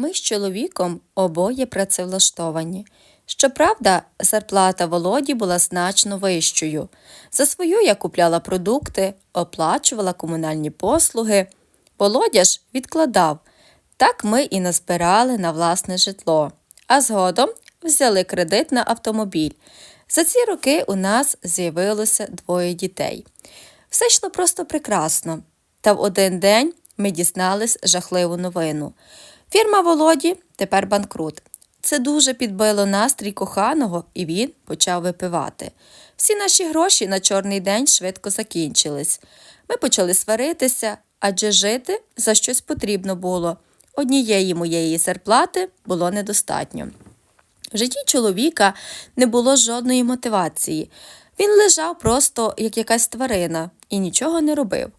Ми з чоловіком обоє працевлаштовані. Щоправда, зарплата Володі була значно вищою. За свою я купляла продукти, оплачувала комунальні послуги. Володя ж відкладав. Так ми і назбирали на власне житло. А згодом взяли кредит на автомобіль. За ці роки у нас з'явилося двоє дітей. Все йшло просто прекрасно. Та в один день ми дізнались жахливу новину. Фірма Володі тепер банкрут. Це дуже підбило настрій коханого, і він почав випивати. Всі наші гроші на чорний день швидко закінчились. Ми почали сваритися, адже жити за щось потрібно було. Однієї моєї зарплати було недостатньо. В житті чоловіка не було жодної мотивації. Він лежав просто як якась тварина і нічого не робив.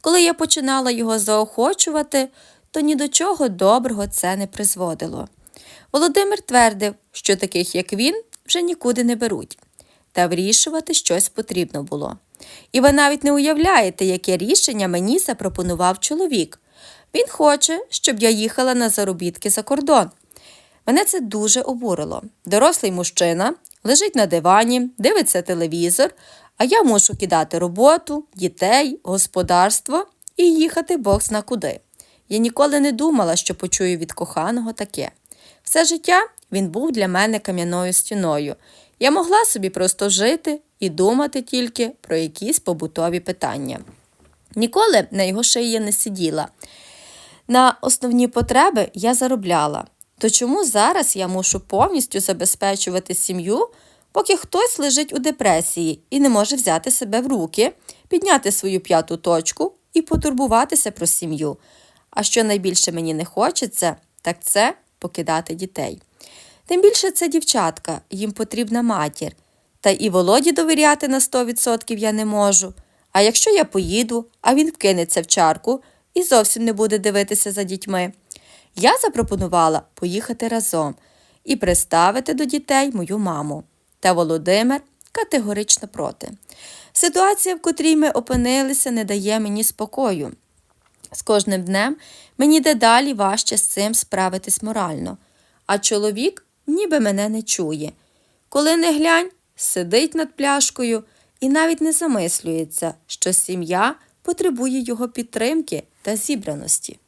Коли я починала його заохочувати, то ні до чого доброго це не призводило. Володимир твердив, що таких, як він, вже нікуди не беруть, та вирішувати щось потрібно було. І ви навіть не уявляєте, яке рішення мені запропонував чоловік. Він хоче, щоб я їхала на заробітки за кордон. Мене це дуже обурило. Дорослий мужчина лежить на дивані, дивиться телевізор, а я мушу кидати роботу, дітей, господарство і їхати бог зна куди. Я ніколи не думала, що почую від коханого таке. Все життя він був для мене кам'яною стіною. Я могла собі просто жити і думати тільки про якісь побутові питання. Ніколи на його шиї не сиділа. На основні потреби я заробляла. То чому зараз я мушу повністю забезпечувати сім'ю, поки хтось лежить у депресії і не може взяти себе в руки, підняти свою п'яту точку і потурбуватися про сім'ю? А що найбільше мені не хочеться, так це покидати дітей. Тим більше це дівчатка, їм потрібна матір. Та і Володі довіряти на 100% я не можу. А якщо я поїду, а він вкинеться в чарку і зовсім не буде дивитися за дітьми. Я запропонувала поїхати разом і приставити до дітей мою маму. Та Володимир категорично проти. Ситуація, в котрій ми опинилися, не дає мені спокою. З кожним днем мені дедалі важче з цим справитись морально, а чоловік ніби мене не чує. Коли не глянь, сидить над пляшкою і навіть не замислюється, що сім'я потребує його підтримки та зібраності.